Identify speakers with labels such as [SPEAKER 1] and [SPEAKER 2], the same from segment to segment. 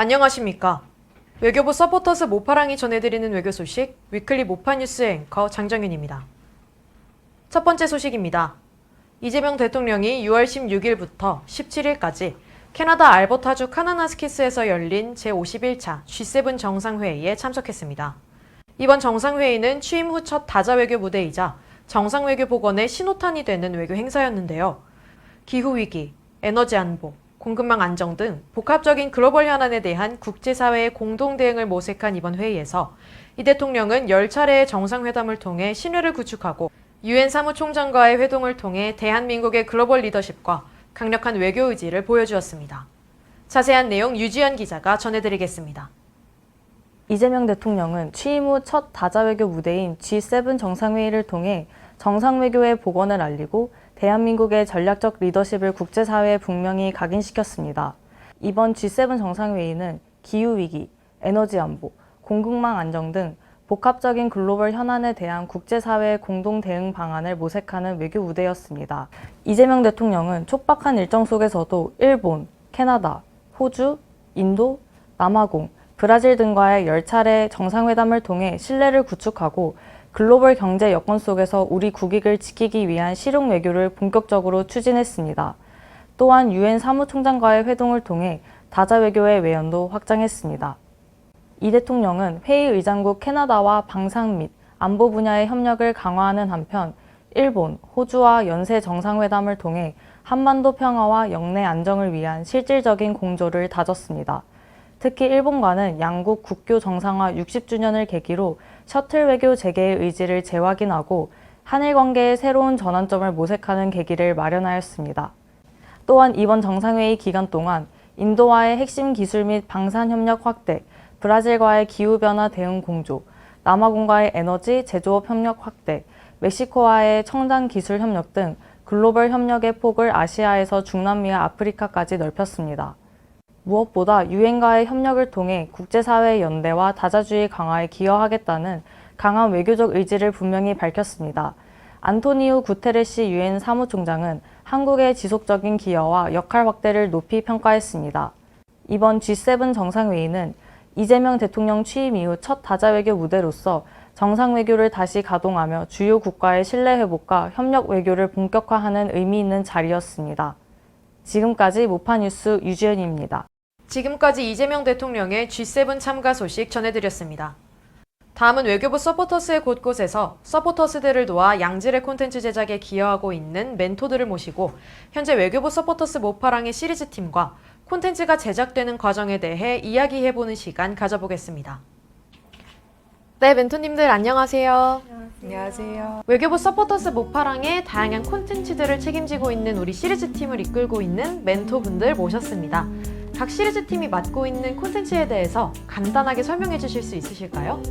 [SPEAKER 1] 안녕하십니까. 외교부 서포터스 모파랑이 전해드리는 외교 소식 위클리 모파 뉴스 앵커 장정윤입니다. 첫 번째 소식입니다. 이재명 대통령이 6월 16일부터 17일까지 캐나다 알버타주 카나나스키스에서 열린 제51차 G7 정상회의에 참석했습니다. 이번 정상회의는 취임 후 첫 다자 외교 무대이자 정상외교 복원의 신호탄이 되는 외교 행사였는데요. 기후위기, 에너지 안보, 공급망 안정 등 복합적인 글로벌 현안에 대한 국제사회의 공동 대응을 모색한 이번 회의에서 이 대통령은 10차례의 정상회담을 통해 신뢰를 구축하고 유엔 사무총장과의 회동을 통해 대한민국의 글로벌 리더십과 강력한 외교 의지를 보여주었습니다. 자세한 내용 유지연 기자가 전해드리겠습니다.
[SPEAKER 2] 이재명 대통령은 취임 후 첫 다자외교 무대인 G7 정상회의를 통해 정상외교의 복원을 알리고 대한민국의 전략적 리더십을 국제사회에 분명히 각인시켰습니다. 이번 G7 정상회의는 기후위기, 에너지안보, 공급망 안정 등 복합적인 글로벌 현안에 대한 국제사회의 공동 대응 방안을 모색하는 외교 무대였습니다. 이재명 대통령은 촉박한 일정 속에서도 일본, 캐나다, 호주, 인도, 남아공, 브라질 등과의 10차례 정상회담을 통해 신뢰를 구축하고 글로벌 경제 여건 속에서 우리 국익을 지키기 위한 실용 외교를 본격적으로 추진했습니다. 또한 유엔 사무총장과의 회동을 통해 다자 외교의 외연도 확장했습니다. 이 대통령은 회의 의장국 캐나다와 방산 및 안보 분야의 협력을 강화하는 한편 일본, 호주와 연쇄 정상회담을 통해 한반도 평화와 영내 안정을 위한 실질적인 공조를 다졌습니다. 특히 일본과는 양국 국교 정상화 60주년을 계기로 셔틀 외교 재개의 의지를 재확인하고 한일 관계의 새로운 전환점을 모색하는 계기를 마련하였습니다. 또한 이번 정상회의 기간 동안 인도와의 핵심 기술 및 방산 협력 확대, 브라질과의 기후변화 대응 공조, 남아공과의 에너지 제조업 협력 확대, 멕시코와의 첨단 기술 협력 등 글로벌 협력의 폭을 아시아에서 중남미와 아프리카까지 넓혔습니다. 무엇보다 유엔과의 협력을 통해 국제사회의 연대와 다자주의 강화에 기여하겠다는 강한 외교적 의지를 분명히 밝혔습니다. 안토니우 구테레시 유엔 사무총장은 한국의 지속적인 기여와 역할 확대를 높이 평가했습니다. 이번 G7 정상회의는 이재명 대통령 취임 이후 첫 다자외교 무대로서 정상외교를 다시 가동하며 주요 국가의 신뢰 회복과 협력 외교를 본격화하는 의미 있는 자리였습니다. 지금까지 모파뉴스 유지연입니다.
[SPEAKER 1] 지금까지 이재명 대통령의 G7 참가 소식 전해드렸습니다. 다음은 외교부 서포터스의 곳곳에서 서포터스들을 도와 양질의 콘텐츠 제작에 기여하고 있는 멘토들을 모시고 현재 외교부 서포터스 모파랑의 시리즈 팀과 콘텐츠가 제작되는 과정에 대해 이야기해보는 시간 가져보겠습니다. 네, 멘토님들 안녕하세요.
[SPEAKER 3] 안녕하세요.
[SPEAKER 1] 외교부 서포터스 모파랑의 다양한 콘텐츠들을 책임지고 있는 우리 시리즈 팀을 이끌고 있는 멘토분들 모셨습니다. 각 시리즈 팀이 맡고 있는 콘텐츠에 대해서 간단하게 설명해 주실 수 있으실까요?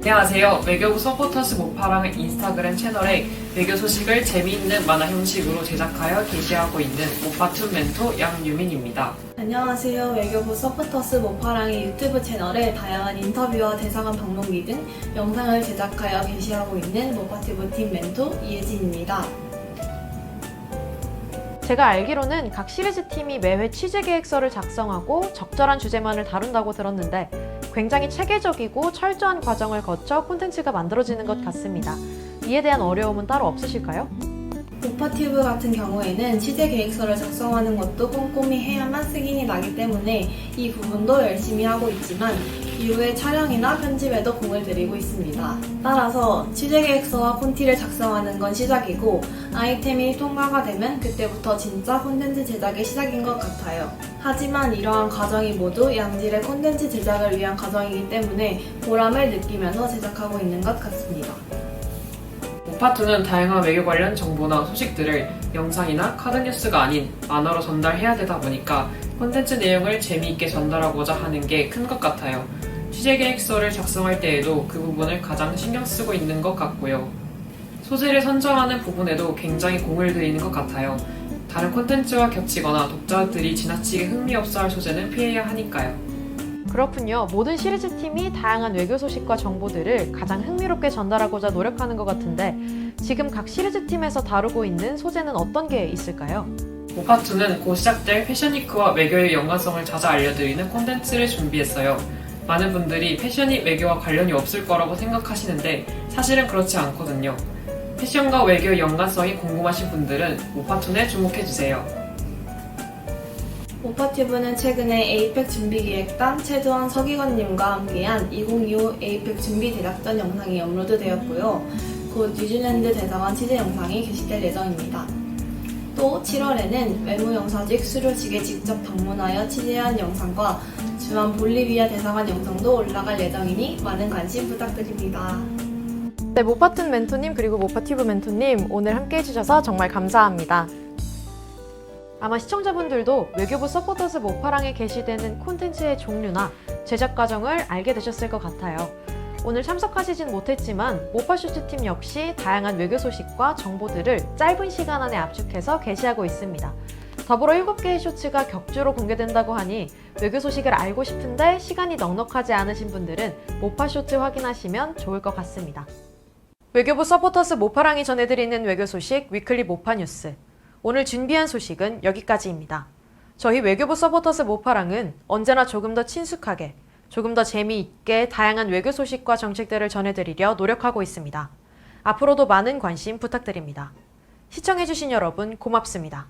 [SPEAKER 3] 안녕하세요. 외교부 서포터스 모파랑 인스타그램 채널에 외교 소식을 재미있는 만화 형식으로 제작하여 게시하고 있는 모파툰 멘토 양유민입니다.
[SPEAKER 4] 안녕하세요. 외교부 서포터스 모파랑의 유튜브 채널에 다양한 인터뷰와 대사관 방문기 등 영상을 제작하여 게시하고 있는 모파티브 팀 멘토 이혜진입니다.
[SPEAKER 1] 제가 알기로는 각 시리즈 팀이 매회 취재 계획서를 작성하고 적절한 주제만을 다룬다고 들었는데 굉장히 체계적이고 철저한 과정을 거쳐 콘텐츠가 만들어지는 것 같습니다. 이에 대한 어려움은 따로 없으실까요?
[SPEAKER 4] 모파티브 같은 경우에는 취재 계획서를 작성하는 것도 꼼꼼히 해야만 승인이 나기 때문에 이 부분도 열심히 하고 있지만 이후에 촬영이나 편집에도 공을 들이고 있습니다. 따라서 취재 계획서와 콘티를 작성하는 건 시작이고 아이템이 통과가 되면 그때부터 진짜 콘텐츠 제작의 시작인 것 같아요. 하지만 이러한 과정이 모두 양질의 콘텐츠 제작을 위한 과정이기 때문에 보람을 느끼면서 제작하고 있는 것 같습니다.
[SPEAKER 3] 모파툰은 다양한 외교 관련 정보나 소식들을 영상이나 카드 뉴스가 아닌 만화로 전달해야 되다 보니까 콘텐츠 내용을 재미있게 전달하고자 하는 게 큰 것 같아요. 취재 계획서를 작성할 때에도 그 부분을 가장 신경 쓰고 있는 것 같고요. 소재를 선정하는 부분에도 굉장히 공을 들이는 것 같아요. 다른 콘텐츠와 겹치거나 독자들이 지나치게 흥미없어 할 소재는 피해야 하니까요.
[SPEAKER 1] 그렇군요. 모든 시리즈 팀이 다양한 외교 소식과 정보들을 가장 흥미롭게 전달하고자 노력하는 것 같은데 지금 각 시리즈 팀에서 다루고 있는 소재는 어떤 게 있을까요?
[SPEAKER 3] 모파2는 곧 시작될 패션위크와 외교의 연관성을 찾아 알려드리는 콘텐츠를 준비했어요. 많은 분들이 패션이 외교와 관련이 없을 거라고 생각하시는데 사실은 그렇지 않거든요. 패션과 외교의 연관성이 궁금하신 분들은 모파2에 주목해주세요.
[SPEAKER 4] 오파티브는 최근에 에이펙 준비기획단 최두환 서기관님과 함께한 2025 에이펙 준비 대작전 영상이 업로드되었고요. 곧 뉴질랜드 대사관 취재 영상이 게시될 예정입니다. 또 7월에는 외무 영사직 수료직에 직접 방문하여 취재한 영상과 주한 볼리비아 대사관 영상도 올라갈 예정이니 많은 관심 부탁드립니다.
[SPEAKER 1] 네, 모파툰 멘토님 그리고 모파티브 멘토님 오늘 함께 해주셔서 정말 감사합니다. 아마 시청자분들도 외교부 서포터즈 모파랑에 게시되는 콘텐츠의 종류나 제작 과정을 알게 되셨을 것 같아요. 오늘 참석하시진 못했지만 모파쇼츠 팀 역시 다양한 외교 소식과 정보들을 짧은 시간 안에 압축해서 게시하고 있습니다. 더불어 7개의 쇼츠가 격주로 공개된다고 하니 외교 소식을 알고 싶은데 시간이 넉넉하지 않으신 분들은 모파 쇼츠 확인하시면 좋을 것 같습니다. 외교부 서포터스 모파랑이 전해드리는 외교 소식 위클리 모파 뉴스. 오늘 준비한 소식은 여기까지입니다. 저희 외교부 서포터스 모파랑은 언제나 조금 더 친숙하게, 조금 더 재미있게 다양한 외교 소식과 정책들을 전해드리려 노력하고 있습니다. 앞으로도 많은 관심 부탁드립니다. 시청해주신 여러분 고맙습니다.